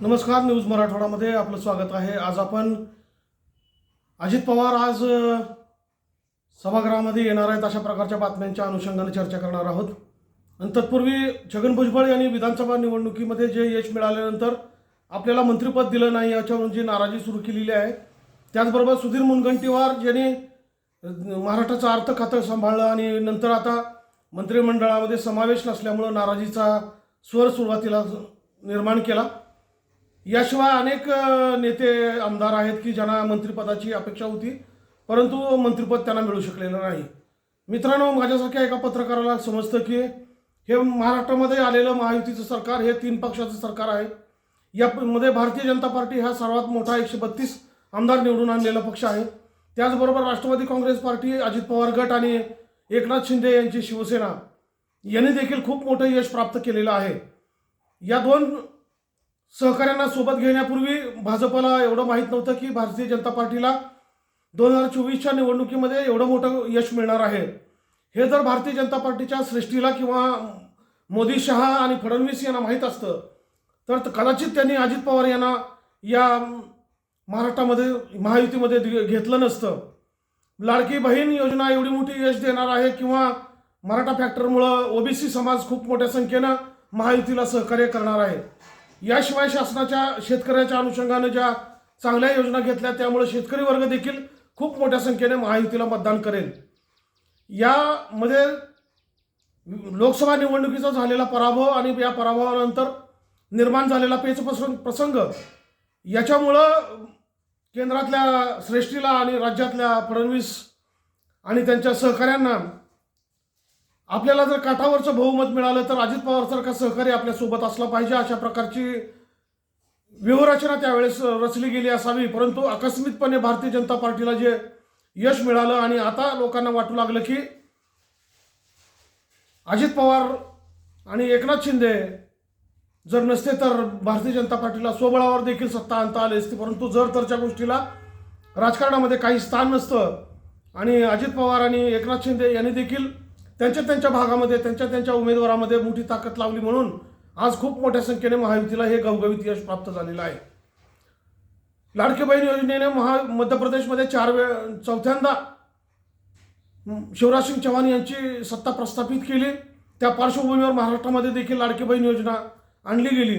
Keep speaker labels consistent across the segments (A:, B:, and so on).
A: नमस्कार न्यूज मराठवाडामध्ये आपलं स्वागत आहे. आज आपण अजित पवार आज सभागृहामध्ये येणार आहेत अशा प्रकारच्या बातम्यांच्या अनुषंगाने चर्चा करणार आहोत. आणि तत्पूर्वी छगन भुजबळ यांनी विधानसभा निवडणुकीमध्ये जे यश मिळाल्यानंतर आपल्याला मंत्रिपद दिलं नाही याच्यावरून जी नाराजी सुरू केलेली आहे त्याचबरोबर सुधीर मुनगंटीवार ज्यांनी महाराष्ट्राचं अर्थ खातं सांभाळलं आणि नंतर आता मंत्रिमंडळामध्ये समावेश नसल्यामुळं नाराजीचा स्वर सुरुवातीला निर्माण केला. याशिवाय अनेक नेते आमदार आहेत की ज्यांना मंत्रिपदाची अपेक्षा होती परंतु मंत्रिपद त्यांना मिळू शकलेलं नाही. मित्रांनो माझ्यासारख्या एका पत्रकाराला समजतं की हे महाराष्ट्रामध्ये आलेलं महायुतीचं सरकार हे तीन पक्षाचं सरकार आहे. यामध्ये भारतीय जनता पार्टी हा सर्वात मोठा एकशे बत्तीस आमदार निवडून आणलेला पक्ष आहे. त्याचबरोबर राष्ट्रवादी काँग्रेस पार्टी अजित पवार गट आणि एकनाथ शिंदे यांची शिवसेना यांनी देखील खूप मोठं यश प्राप्त केलेलं आहे. या दोन सहकाऱ्यांना सोबत घेण्यापूर्वी भाजपला एवढं माहीत नव्हतं की भारतीय जनता पार्टीला दोन हजार चोवीसच्या निवडणुकीमध्ये एवढं मोठं यश मिळणार आहे. हे जर भारतीय जनता पार्टीच्या सृष्टीला किंवा मोदी शहा आणि फडणवीस यांना माहीत असतं तर कदाचित त्यांनी अजित पवार यांना या महाराष्ट्रामध्ये महायुतीमध्ये घेतलं नसतं. लाडकी बहीण योजना एवढी मोठी यश देणार आहे किंवा मराठा फॅक्टरमुळं ओबीसी समाज खूप मोठ्या संख्येनं महायुतीला सहकार्य करणार आहे. याशिवाय शासनाच्या शेतकऱ्याच्या अनुषंगानं ज्या चांगल्या योजना घेतल्या त्यामुळे शेतकरी वर्ग देखील खूप मोठ्या संख्येने महायुतीला मतदान करेल. यामध्ये लोकसभा निवडणुकीचा झालेला पराभव आणि या पराभवानंतर निर्माण झालेला पेच प्रसंग याच्यामुळं केंद्रातल्या श्रेष्ठीला आणि राज्यातल्या फडणवीस आणि त्यांच्या सहकाऱ्यांना आपल्याला जर काठावरचं बहुमत मिळालं तर अजित पवारसारखा सहकारी आपल्यासोबत असला पाहिजे अशा प्रकारची व्यूहरचना त्यावेळेस रचली गेली असावी. परंतु आकस्मितपणे भारतीय जनता पार्टीला जे यश मिळालं आणि आता लोकांना वाटू लागलं की अजित पवार आणि एकनाथ शिंदे जर नसते तर भारतीय जनता पार्टीला स्वबळावर देखील सत्ता आणता आली असती. परंतु जर तरच्या गोष्टीला राजकारणामध्ये काही स्थान नसतं आणि अजित पवार आणि एकनाथ शिंदे यांनी देखील त्यांच्या त्यांच्या भागामध्ये त्यांच्या त्यांच्या उमेदवारामध्ये मोठी ताकद लावली म्हणून आज खूप मोठ्या संख्येने महायुतीला हे गवगवीत यश प्राप्त झालेलं आहे. लाडकी बहीण योजनेने महा मध्य प्रदेशमध्ये चार वेळ चौथ्यांदा शिवराज सिंग चव्हाण यांची सत्ता प्रस्थापित केली. त्या पार्श्वभूमीवर महाराष्ट्रामध्ये देखील लाडकी बहीण योजना आणली गेली.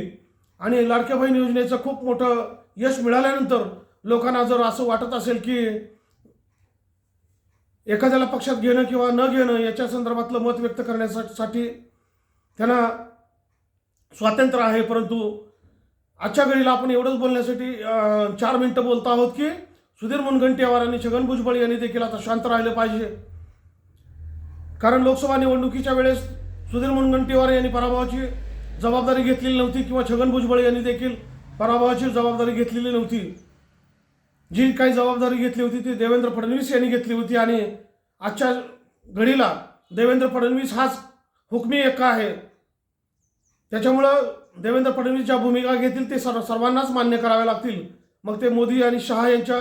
A: आणि लाडक्या बहीण योजनेचं खूप मोठं यश मिळाल्यानंतर लोकांना जर असं वाटत असेल की एखाद्याला पक्षात घेणं किंवा न घेणं याच्या संदर्भातलं मत व्यक्त करण्यासाठी त्यांना स्वातंत्र्य आहे परंतु आजच्या घडीला आपण एवढंच बोलण्यासाठी चार मिनटं बोलतो आहोत की सुधीर मुनगंटीवार आणि छगन भुजबळ यांनी देखील आता शांत राहिलं पाहिजे. कारण लोकसभा निवडणुकीच्या वेळेस सुधीर मुनगंटीवार यांनी पराभवाची जबाबदारी घेतलेली नव्हती किंवा छगन भुजबळ यांनी देखील पराभवाची जबाबदारी घेतलेली नव्हती. जी काही जबाबदारी घेतली होती ती देवेंद्र फडणवीस यांनी घेतली होती आणि आजच्या घडीला देवेंद्र फडणवीस हाच हुकमी एका आहे. त्याच्यामुळं देवेंद्र फडणवीस ज्या भूमिका घेतील ते सर्व सर्वांनाच मान्य कराव्या लागतील. मग ते मोदी आणि शहा यांच्या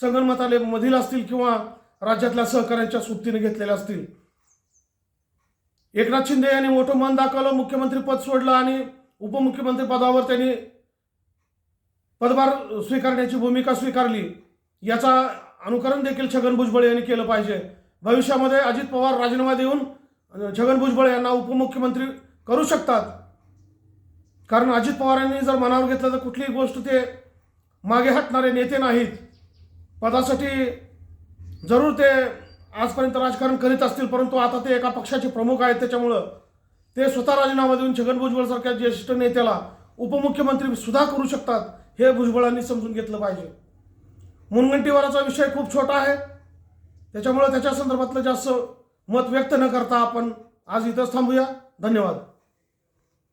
A: संगणमताले मधील असतील किंवा राज्यातल्या सहकाऱ्यांच्या सुट्टीने घेतलेल्या असतील. एकनाथ शिंदे यांनी मोठं मन दाखवलं मुख्यमंत्रीपद सोडलं आणि उपमुख्यमंत्री पदावर त्यांनी पदभार स्वीकारण्याची भूमिका स्वीकारली याचा अनुकरण देखील छगन भुजबळ यांनी केलं पाहिजे. भविष्यामध्ये अजित पवार राजीनामा देऊन छगन भुजबळ यांना उपमुख्यमंत्री करू शकतात. कारण अजित पवारांनी जर मनावर घेतलं तर कुठलीही गोष्ट ते मागे हटणारे नेते नाहीत. पदासाठी जरूर ते आजपर्यंत राजकारण करीत असतील परंतु आता ते एका पक्षाचे प्रमुख आहेत त्याच्यामुळं ते स्वतः राजीनामा देऊन छगन भुजबळसारख्या ज्येष्ठ नेत्याला उपमुख्यमंत्री सुद्धा करू शकतात. हे भुजबळांनी समजून घेतलं पाहिजे. मुनगंटीवाराचा विषय खूप छोटा आहे. त्याच्यामुळं त्याच्या संदर्भातलं जास्त मत व्यक्त न करता आपण आज इथंच थांबूया. धन्यवाद.